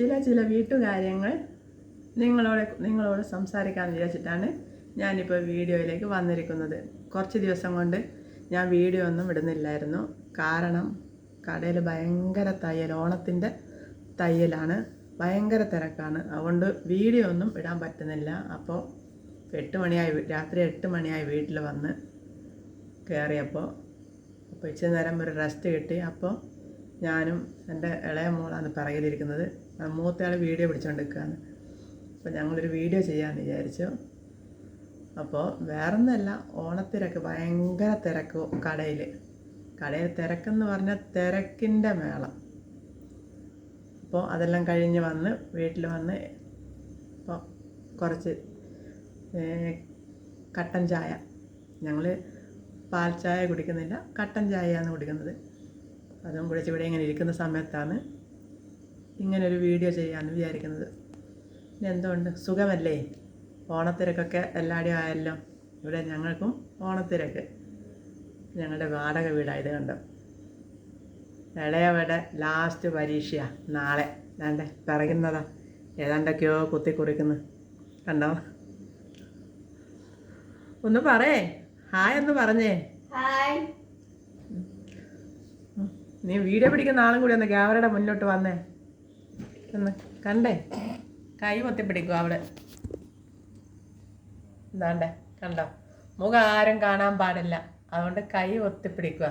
ചില ചില വീട്ടുകാര്യങ്ങൾ നിങ്ങളോട് നിങ്ങളോട് സംസാരിക്കാമെന്ന് വിചാരിച്ചിട്ടാണ് ഞാനിപ്പോൾ വീഡിയോയിലേക്ക് വന്നിരിക്കുന്നത്. കുറച്ച് ദിവസം കൊണ്ട് ഞാൻ വീഡിയോ ഒന്നും ഇടുന്നില്ലായിരുന്നു കാരണം കടയിൽ ഭയങ്കര തയ്യൽ ഓണത്തിന്റെ തയ്യലാണ്. ഭയങ്കര തിരക്കാണ്. അതുകൊണ്ട് വീഡിയോ ഒന്നും ഇടാൻ പറ്റുന്നില്ല. അപ്പോൾ എട്ട് മണിയായി രാത്രി എട്ട് മണിയായി വീട്ടിൽ വന്ന് കയറിയപ്പോൾ അപ്പോൾ ഇച്ചിരി നേരം ഒരു റെസ്റ്റ് കിട്ടി. അപ്പോൾ ഞാനും എന്റെ ഇളയ മോളാണ് പിറകിലിരിക്കുന്നത്. ആ മൂത്തയാൾ വീഡിയോ പിടിച്ചുകൊണ്ടിരിക്കുകയാണ് അപ്പോൾ ഞങ്ങളൊരു വീഡിയോ ചെയ്യാമെന്ന് വിചാരിച്ചു. അപ്പോൾ വേറൊന്നല്ല ഓണത്തിരക്ക് ഭയങ്കര തിരക്ക് കടയിൽ കടയിൽ തിരക്കെന്ന് പറഞ്ഞാൽ തിരക്കിന്റെ മേളം. അപ്പോൾ അതെല്ലാം കഴിഞ്ഞ് വന്ന് വീട്ടിൽ വന്ന് ഇപ്പോൾ കുറച്ച് കട്ടൻ ചായ. ഞങ്ങൾ പാൽ ചായ കുടിക്കുന്നില്ല കട്ടൻ ചായയാണ് കുടിക്കുന്നത്. അതും കുടിച്ച് ഇവിടെ ഇങ്ങനെ ഇരിക്കുന്ന സമയത്താണ് ഇങ്ങനൊരു വീഡിയോ ചെയ്യാമെന്ന് വിചാരിക്കുന്നത്. പിന്നെ എന്തുകൊണ്ട്? സുഖമല്ലേ? ഓണത്തിരക്കൊക്കെ എല്ലാവരും ആയല്ലോ. ഇവിടെ ഞങ്ങൾക്കും ഓണത്തിരക്ക്. ഞങ്ങളുടെ വാടക വീടായത് കണ്ടോ? ഇളയവടെ ലാസ്റ്റ് പരീക്ഷയാണ് നാളെ. ദാണ്ടെ പറയുന്നതാ. ഏതാണ്ടൊക്കെയോ കുത്തി കുറിക്കുന്നു കണ്ടോ? ഒന്ന് പറയേ. ഹായ് എന്ന് പറഞ്ഞേ. ഹായ്. നീ വീഡിയോ പിടിക്കുന്ന ആളും കൂടി ഒന്ന് ക്യാമറയുടെ മുന്നോട്ട് വന്നേ. ഒന്ന് കണ്ടേ? കൈ പൊത്തി പിടിക്കുക അവിടെ എന്താണ്ടേ കണ്ടോ? മുഖം ആരും കാണാൻ പാടില്ല. അതുകൊണ്ട് കൈ ഒത്തിപ്പിടിക്കുക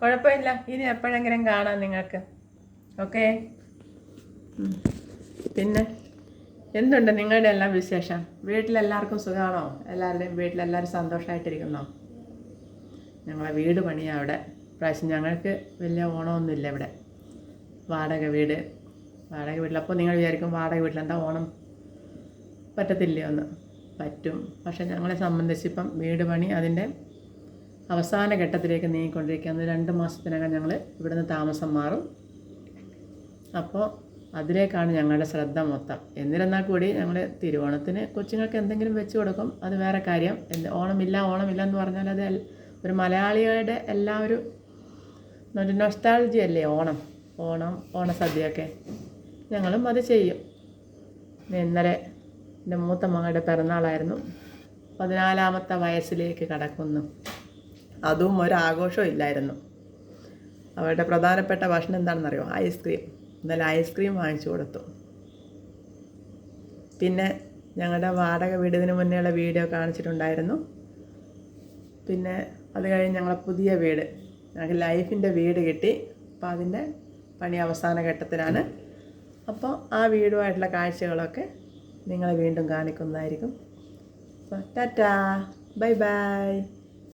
കുഴപ്പമില്ല. ഇനി എപ്പോഴെങ്കിലും കാണാം നിങ്ങൾക്ക്. ഓക്കെ? പിന്നെ എന്തുണ്ട് നിങ്ങളുടെ എല്ലാം വിശേഷം? വീട്ടിലെല്ലാവർക്കും സുഖമാണോ? എല്ലാവരുടെയും വീട്ടിലെല്ലാവരും സന്തോഷമായിട്ടിരിക്കുന്നോ? ഞങ്ങളെ വീട് പണിയാണ് അവിടെ. പ്രാവശ്യം ഞങ്ങൾക്ക് വലിയ ഓണമൊന്നുമില്ല ഇവിടെ. വാടക വീട് വാടക വീട്ടിൽ. അപ്പോൾ നിങ്ങൾ വിചാരിക്കും വാടക വീട്ടിലെന്താ ഓണം? പറ്റത്തില്ലേ ഒന്ന് പറ്റും. പക്ഷെ ഞങ്ങളെ സംബന്ധിച്ചിപ്പം വീട് പണി അതിന്റെ അവസാന ഘട്ടത്തിലേക്ക് നീങ്ങിക്കൊണ്ടിരിക്കുകയാണ്. രണ്ട് മാസത്തിനകം ഞങ്ങൾ ഇവിടുന്ന് താമസം മാറും. അപ്പോൾ അതിലേക്കാണ് ഞങ്ങളുടെ ശ്രദ്ധ മൊത്തം. എന്നിരുന്നാൽ കൂടി ഞങ്ങൾ തിരുവോണത്തിന് കൊച്ചുങ്ങൾക്ക് എന്തെങ്കിലും വെച്ച് കൊടുക്കും. അത് വേറെ കാര്യം. എന്ത് ഓണമില്ല ഓണമില്ല എന്ന് പറഞ്ഞാൽ അത് ഒരു മലയാളികളുടെ എല്ലാ ഒരു ഒരു നൊസ്റ്റാൾജി അല്ലേ? ഓണം. ഓണം ഓണസദ്യയൊക്കെ. ഞങ്ങളും അത് ചെയ്യും. ഇന്നലെ എന്റെ മൂത്ത മകളുടെ പിറന്നാളായിരുന്നു. പതിനാലാമത്തെ വയസ്സിലേക്ക് കടക്കുന്നു. അതും ഒരാഘോഷവും ഇല്ലായിരുന്നു. അവരുടെ പ്രധാനപ്പെട്ട ഭക്ഷണം എന്താണെന്നറിയോ? ഐസ്ക്രീം ഇന്നലെ ഐസ്ക്രീം വാങ്ങിച്ചു കൊടുത്തു. പിന്നെ ഞങ്ങളുടെ വാടക വീടിന് മുന്നേയുള്ള വീഡിയോ കാണിച്ചിട്ടുണ്ടായിരുന്നു. പിന്നെ അത് കഴിഞ്ഞ് ഞങ്ങളുടെ പുതിയ വീട് ഞങ്ങൾക്ക് ലൈഫിന്റെ വീട് കിട്ടി അപ്പോൾ അതിന്റെ പണി അവസാന ഘട്ടത്തിലാണ്. അപ്പോൾ ആ വീടുമായിട്ടുള്ള കാഴ്ചകളൊക്കെ നിങ്ങളെ വീണ്ടും കാണിക്കുന്നതായിരിക്കും. അപ്പോൾ ടാറ്റാ. Bye bye.